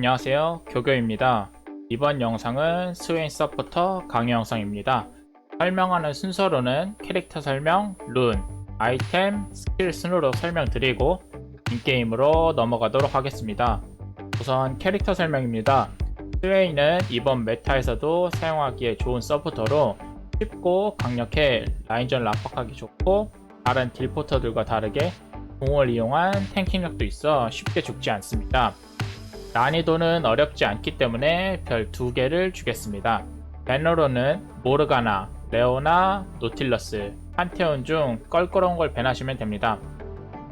안녕하세요. 교교입니다. 이번 영상은 스웨인 서포터 강의 영상입니다. 설명하는 순서로는 캐릭터 설명, 룬, 아이템, 스킬 순으로 설명드리고 인게임으로 넘어가도록 하겠습니다. 우선 캐릭터 설명입니다. 스웨인은 이번 메타에서도 사용하기에 좋은 서포터로 쉽고 강력해 라인전 압박하기 좋고 다른 딜포터들과 다르게 공을 이용한 탱킹력도 있어 쉽게 죽지 않습니다 난이도는 어렵지 않기 때문에 별 두 개를 주겠습니다. 배너로는 모르가나, 레오나, 노틸러스, 판테온 중 껄끄러운 걸 배나시면 됩니다.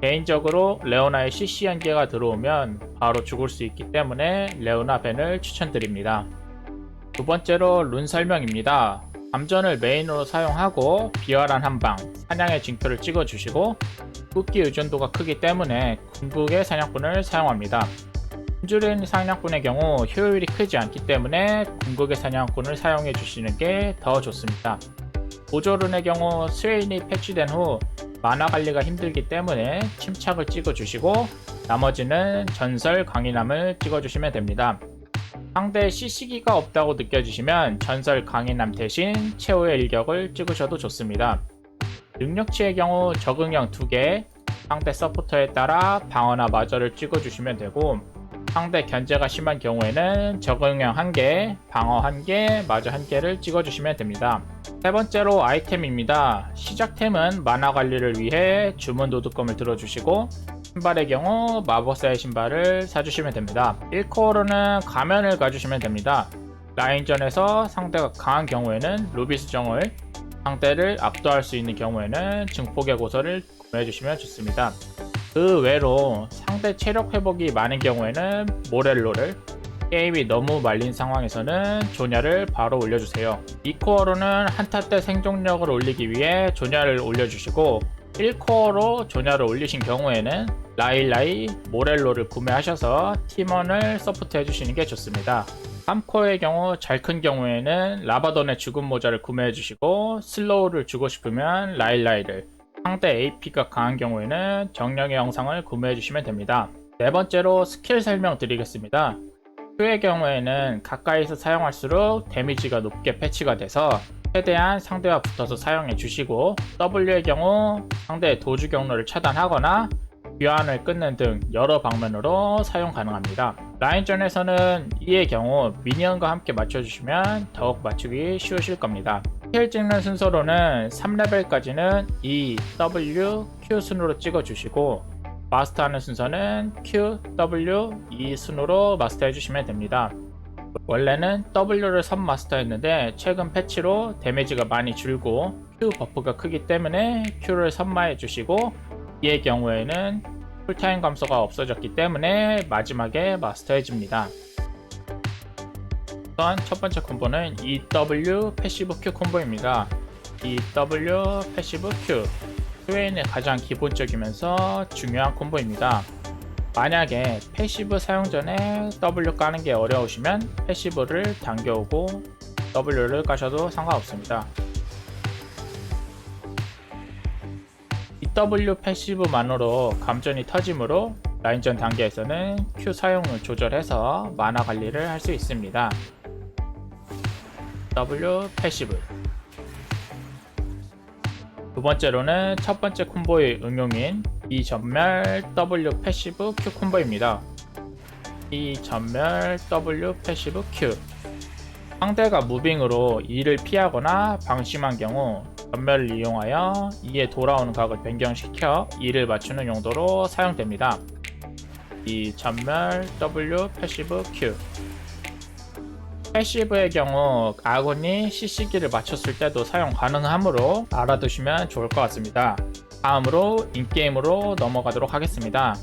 개인적으로 레오나의 CC 연계가 들어오면 바로 죽을 수 있기 때문에 레오나 벤을 추천드립니다. 두 번째로 룬 설명입니다. 감전을 메인으로 사용하고 비열한 한방, 사냥의 징표를 찍어주시고 굽기 의존도가 크기 때문에 궁극의 사냥꾼을 사용합니다. 힘줄인 사냥꾼의 경우 효율이 크지 않기 때문에 궁극의 사냥꾼을 사용해 주시는 게 더 좋습니다. 보조룬의 경우 스웨인이 패치된 후 만화 관리가 힘들기 때문에 침착을 찍어 주시고 나머지는 전설 강인함을 찍어 주시면 됩니다. 상대 CC기가 없다고 느껴지시면 전설 강인함 대신 최후의 일격을 찍으셔도 좋습니다. 능력치의 경우 적응형 2개, 상대 서포터에 따라 방어나 마저를 찍어주시면 되고 상대 견제가 심한 경우에는 적응형 1개, 방어 1개, 마저 1개를 찍어주시면 됩니다. 세 번째로 아이템입니다. 시작템은 만화 관리를 위해 주문 도둑검을 들어주시고 신발의 경우 마법사의 신발을 사주시면 됩니다. 1코어로는 가면을 가주시면 됩니다. 라인전에서 상대가 강한 경우에는 루비스 정을 상대를 압도할 수 있는 경우에는 증폭의 고서를 구매해주시면 좋습니다. 그 외로 상대 체력 회복이 많은 경우에는 모렐로를 게임이 너무 말린 상황에서는 조냐를 바로 올려주세요. 2코어로는 한타 때 생존력을 올리기 위해 조냐를 올려주시고 1코어로 조냐를 올리신 경우에는 라일라이 모렐로를 구매하셔서 팀원을 서포트 해주시는 게 좋습니다. 3코어의 경우 잘 큰 경우에는 라바돈의 죽음 모자를 구매해주시고 슬로우를 주고 싶으면 라일라이를 상대 AP가 강한 경우에는 정령의 영상을 구매해 주시면 됩니다. 네 번째로 스킬 설명 드리겠습니다. Q의 경우에는 가까이서 사용할수록 데미지가 높게 패치가 돼서 최대한 상대와 붙어서 사용해 주시고 W의 경우 상대의 도주 경로를 차단하거나 귀환을 끊는 등 여러 방면으로 사용 가능합니다. 라인전에서는 E의 경우 미니언과 함께 맞춰주시면 더욱 맞추기 쉬우실 겁니다. 스킬 찍는 순서로는 3레벨까지는 E, W, Q 순으로 찍어주시고 마스터하는 순서는 Q, W, E 순으로 마스터해 주시면 됩니다. 원래는 W를 선 마스터했는데 최근 패치로 데미지가 많이 줄고 Q 버프가 크기 때문에 Q를 선마해 주시고 E의 경우에는 쿨타임 감소가 없어졌기 때문에 마지막에 마스터해 줍니다. 우선 첫 번째 콤보는 EW 패시브 Q 콤보입니다. EW 패시브 Q 스웨인의 가장 기본적이면서 중요한 콤보입니다. 만약에 패시브 사용 전에 W 까는 게 어려우시면 패시브를 당겨오고 W를 까셔도 상관없습니다. EW 패시브만으로 감전이 터지므로 라인전 단계에서는 Q 사용을 조절해서 만화 관리를 할 수 있습니다. W 패시브 두 번째로는 첫 번째 콤보의 응용인 이 전멸 W 패시브 Q 콤보입니다. 이 전멸 W 패시브 Q 상대가 무빙으로 E를 피하거나 방심한 경우 전멸을 이용하여 E에 돌아오는 각을 변경시켜 E를 맞추는 용도로 사용됩니다. 이 전멸 W 패시브 Q 패시브의 경우 아군이 CC기를 맞췄을 때도 사용 가능하므로 알아두시면 좋을 것 같습니다. 다음으로 인게임으로 넘어가도록 하겠습니다.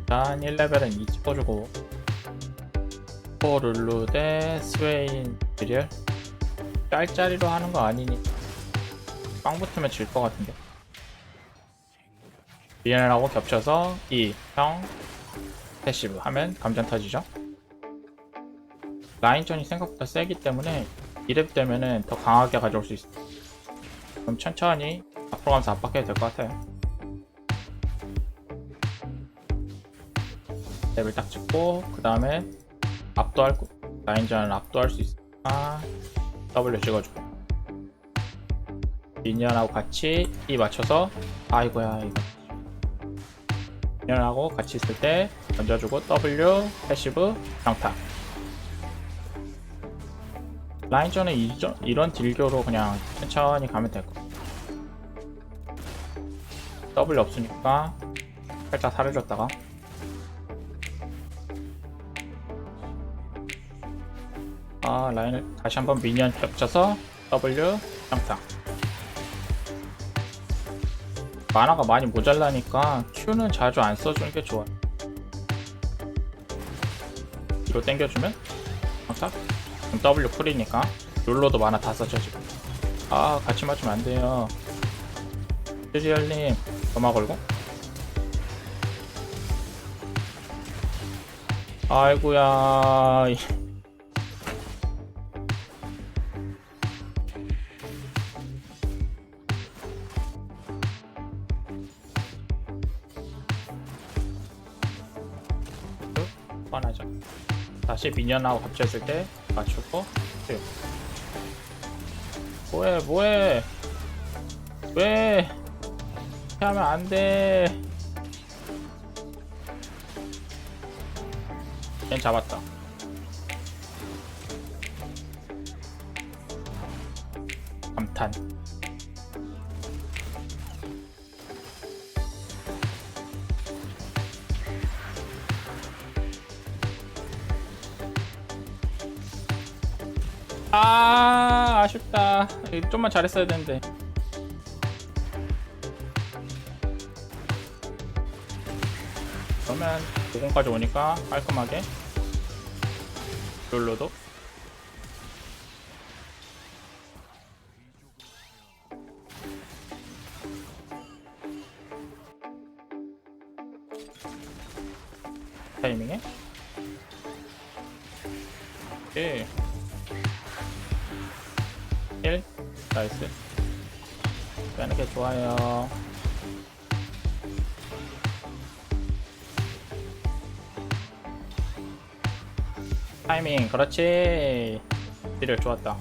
일단 1레벨은 2 찍어주고 포룰루 대 스웨인 드리얼 짤짤이로 하는 거 아니니 빵 붙으면 질 것 같은데 리엔하고 겹쳐서 2, 형, 패시브 하면 감전 터지죠. 라인전이 생각보다 세기 때문에 2렙 되면은 더 강하게 가져올 수 있어. 그럼 천천히 앞으로 가면서 압박해도 될 것 같아요. 레벨 딱 찍고 그 다음에 압도할 거- 라인전을 압도할 수 있으니까 W 찍어주고 미니언하고 같이 E 맞춰서 아이고야 이거 미니언하고 같이 있을 때 던져주고 W 패시브 강타. 라인전은 이전, 이런 딜교로 그냥 천천히 가면 될것 같아 W 없으니까 살짝 사려줬다가. 아 라인을 다시 한번 미니언 겹쳐서 W 평타 만화가 많이 모자라니까 Q는 자주 안 써주는 게 좋아. 뒤로 당겨주면? 그럼 W 풀이니까 룰로도 만화 다 써져 지금. 아 같이 맞으면 안 돼요. 슈리얼님 점화 걸고. 아이고야 미니언하고 합쳤을 때 맞추고 쭉. 뭐해 뭐해? 왜? 이렇게 하면 안돼. 얜 잡았다. 감탄 아 아쉽다. 좀만 잘했어야 되는데. 그러면 5공까지 오니까 깔끔하게. 롤로도. 타이밍에. 오 나이스. 빼는 게 좋아요. 타이밍 그렇지. 딜을 좋았다.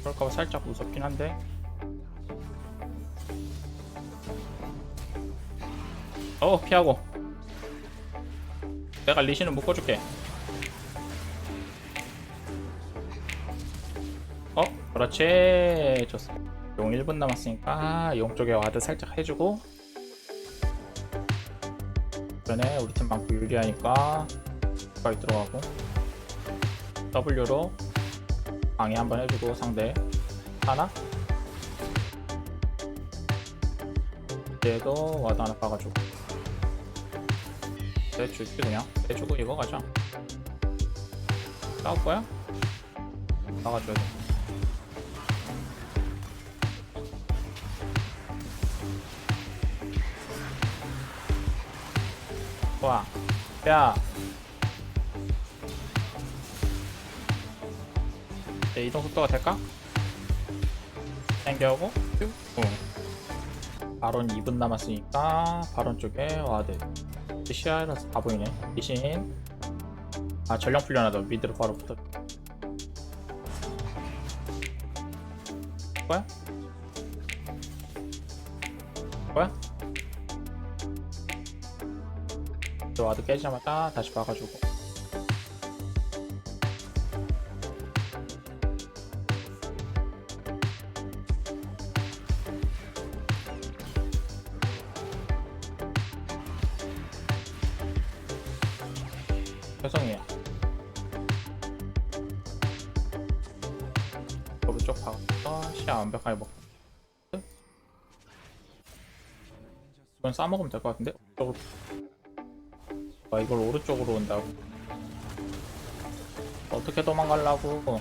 그럴까봐 살짝 무섭긴 한데. 어 피하고. 내가 리신을 묶어줄게 그렇지. 좋습니다. 용 1분 남았으니까 용 쪽에 와드 살짝 해주고. 전에 우리 팀 많고 유리하니까 가까이 들어가고. W로 방해 한번 해주고 상대. 하나. 얘도 와드 하나 박아주고. 내줄게 그냥. 내주고 이거 가자. 싸울 거야? 박아줘야 돼 좋아 야 네, 이동 속도가 될까? 당겨오고 쭉 응. 바론 2분 남았으니까 바론 쪽에 와드 시야라서 다 보이네 대신 아 전령 풀려나도 미드로 바로 붙어 뭐야? 뭐야? 와드 깨지자마자 다시 박아주고. 죄송해요. 오른쪽 박아서 시야 완벽하게 먹고 이건 싸먹으면 될 것 같은데? 아 이걸 오른쪽으로 온다고? 어떻게 도망가려고?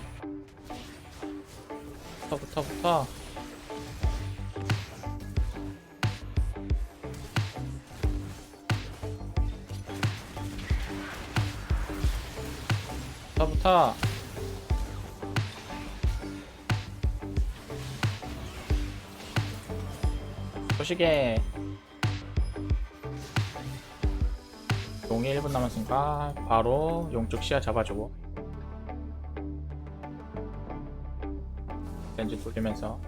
붙어 붙어 붙어 붙어 붙어 소식에 용이 1분 남았으니까 바로 용쪽 시야 잡아주고 렌즈 돌리면서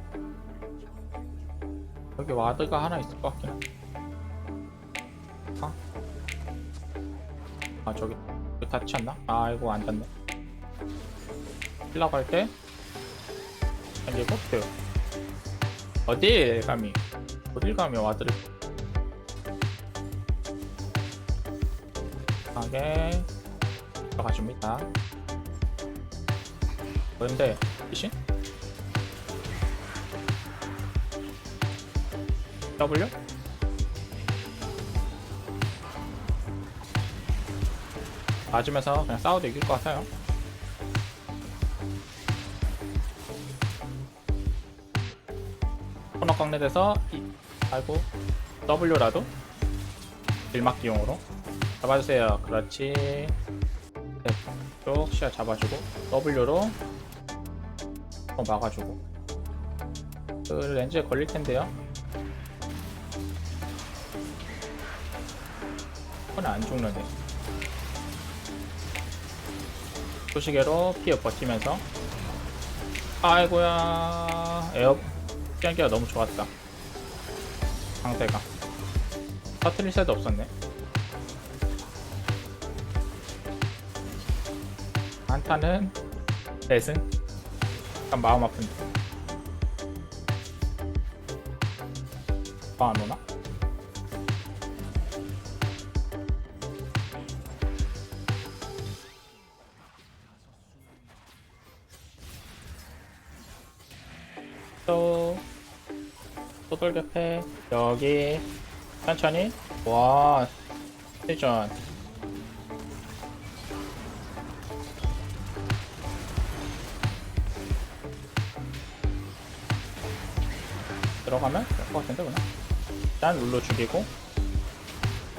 여기 와드가 하나 있을 것 같긴 한데. 아, 아 저기 여기 닫혔나? 아 이거 안 닫네. 힐러 갈때 이게 포트 어딜 감히? 어딜 감히 와드를 하게 들어가줍니다. 그런데 미신? W? 맞으면서 그냥 싸워도 이길 것 같아요. 코너 깡내돼서 이, 아이고 W라도? 일막기용으로 잡아주세요. 그렇지. 네, 쭉 시야 잡아주고 W로 또 막아주고. 그 렌즈에 걸릴 텐데요. 그건 안 죽는데. 소시계로 피해 버티면서. 아이고야. 에어 피하기가 너무 좋았다. 상태가. 터트릴 새도 없었네 한타는 넷은 약간 마음 아픈데 더안 오나? 또, 또 돌격해. 여기, 천천히. 와, 회전. 들어가면 될 것 같은데, 그냥. 일단 룰로 죽이고.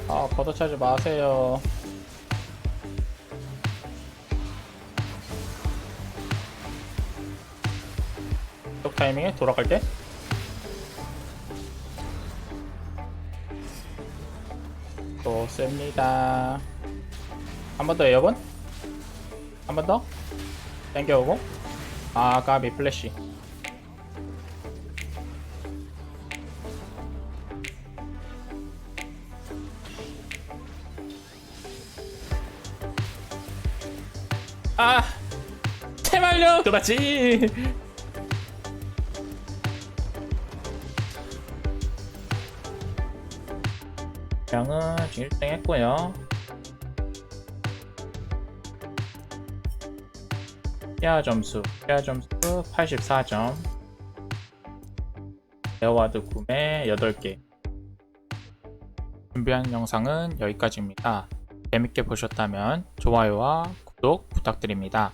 아, 걷어차지 마세요. tok 타이밍에 돌아갈 때또 씁니다 한 번더 에어본 한번더 땡겨오고 아 까비 플래시 아 제발요 그렇지 양은 지금 1등 했고요. 피아 점수, 피아 점수 84점. 에어와드 구매 8개. 준비한 영상은 여기까지입니다. 재밌게 보셨다면 좋아요와 구독 부탁드립니다.